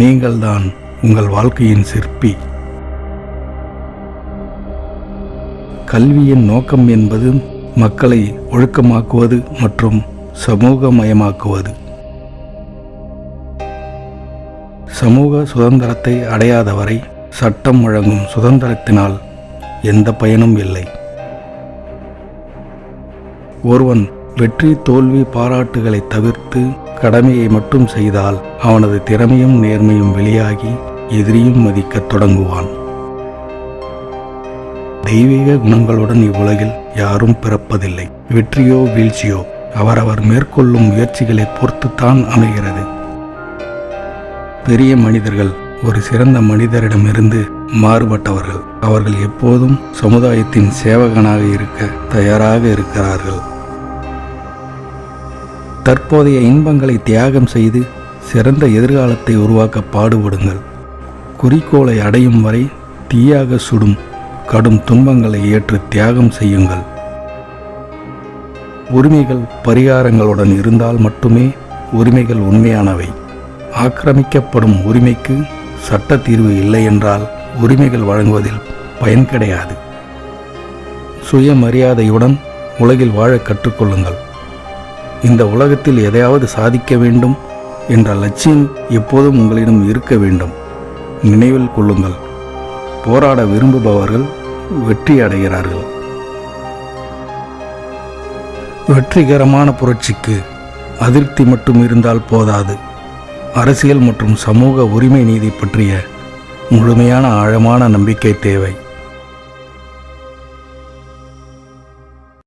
நீங்கள்தான் உங்கள் வாழ்க்கையின் சிற்பி. கல்வியின் நோக்கம் என்பது மக்களை ஒழுக்கமாக்குவது மற்றும் சமூகமயமாக்குவது. சமூக சுதந்திரத்தை அடையாதவரை சட்டம் வழங்கும் சுதந்திரத்தினால் எந்த பயனும் இல்லை. ஒருவன் வெற்றி தோல்வி பாராட்டுகளை தவிர்த்து கடமையை மட்டும் செய்தால் அவனது திறமையும் நேர்மையும் வெளியாகி எதிரியும் மதிக்கத் தொடங்குவான். தெய்வீக குணங்களுடன் இவ்வுலகில் யாரும் பிறப்பதில்லை. வெற்றியோ வீழ்ச்சியோ அவரவர் மேற்கொள்ளும் முயற்சிகளை பொறுத்துத்தான் அமைகிறது. பெரிய மனிதர்கள் ஒரு சிறந்த மனிதரிடமிருந்து மாறுபட்டவர்கள். அவர்கள் எப்போதும் சமுதாயத்தின் சேவகனாக இருக்க தயாராக இருக்கிறார்கள். தற்போதைய இன்பங்களை தியாகம் செய்து சிறந்த எதிர்காலத்தை உருவாக்க பாடுபடுங்கள். குறிக்கோளை அடையும் வரை தீயாக சுடும் கடும் துன்பங்களை ஏற்று தியாகம் செய்யுங்கள். உரிமைகள் பரிகாரங்களுடன் இருந்தால் மட்டுமே உரிமைகள் உண்மையானவை. ஆக்கிரமிக்கப்படும் உரிமைக்கு சட்ட தீர்வு இல்லை என்றால் உரிமைகள் வழங்குவதில் பயன் கிடையாது. சுயமரியாதையுடன் உலகில் வாழ கற்றுக்கொள்ளுங்கள். இந்த உலகத்தில் எதையாவது சாதிக்க வேண்டும் என்ற லட்சியம் எப்போதும் உங்களிடம் இருக்க வேண்டும். நினைவில் கொள்ளுங்கள். போராட விரும்புபவர்கள் வெற்றி அடைகிறார்கள். வெற்றிகரமான புரட்சிக்கு அதிருப்தி மட்டும் இருந்தால் போதாது. அரசியல் மற்றும் சமூக உரிமை நீதி பற்றிய முழுமையான ஆழமான நம்பிக்கை தேவை.